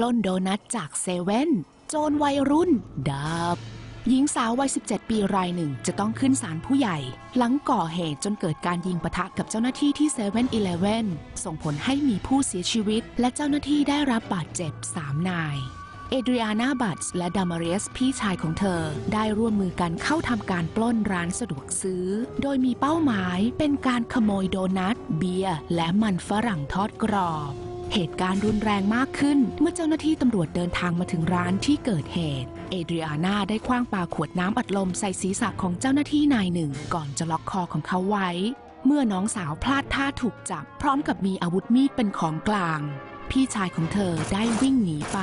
ปล้นโดนัทจากเซเว่นโจรวัยรุ่นดับหญิงสาววัย 17 ปีรายหนึ่งจะต้องขึ้นศาลผู้ใหญ่ หลังก่อเหตุจนเกิดการยิงปะทะกับเจ้าหน้าที่ที่เซเว่นอีเลเว่นส่งผลให้มีผู้เสียชีวิต และเจ้าหน้าที่ได้รับบาดเจ็บ 3 นาย เอเดรียนาบัตส์และดามาเรสพี่ชายของเธอ ได้ร่วมมือกันเข้าทำการปล้นร้านสะดวกซื้อ โดยมีเป้าหมายเป็นการขโมยโดนัท เบียร์และมันฝรั่งทอดกรอบ เหตุการณ์รุนแรงมากขึ้น เมื่อเจ้าหน้าที่ตำรวจเดินทางมาถึงร้านที่เกิดเหตุ เอเดรียนาได้คว้างปาขวดน้ำอัดลมใส่ศีรษะของเจ้าหน้าที่นายหนึ่ง ก่อนจะล็อกคอของเขาไว้ เมื่อน้องสาวพลาดท่าถูกจับ พร้อมกับมีอาวุธมีดเป็นของกลาง พี่ชายของเธอได้วิ่งหนีไป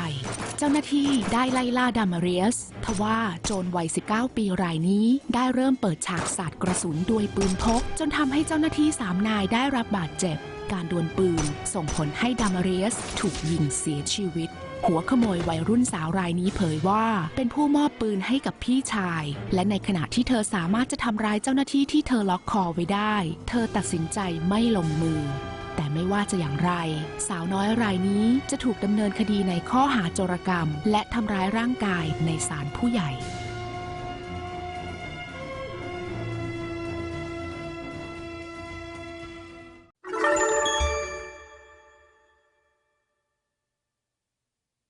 เจ้าหน้าที่ได้ไล่ล่าดามาเรียสทว่าโจรวัย 19 ปีรายนี้ได้เริ่มเปิดฉากสาดกระสุนด้วยปืนพก จนทำให้เจ้าหน้าที่สามนายได้รับบาดเจ็บ การดวลปืน ส่งผลให้ดามาเรียสถูกยิงเสียชีวิต หัวขโมยวัยรุ่นสาวรายนี้เผยว่า เป็นผู้มอบปืนให้กับพี่ชาย และในขณะที่เธอสามารถจะทำร้ายเจ้าหน้าที่ที่เธอล็อกคอไว้ได้ เธอตัดสินใจไม่ลงมือแต่ไม่ว่าจะอย่างไร สาวน้อยรายนี้จะถูกดำเนินคดีในข้อหาโจรกรรม และทำร้ายร่างกายในศาลผู้ใหญ่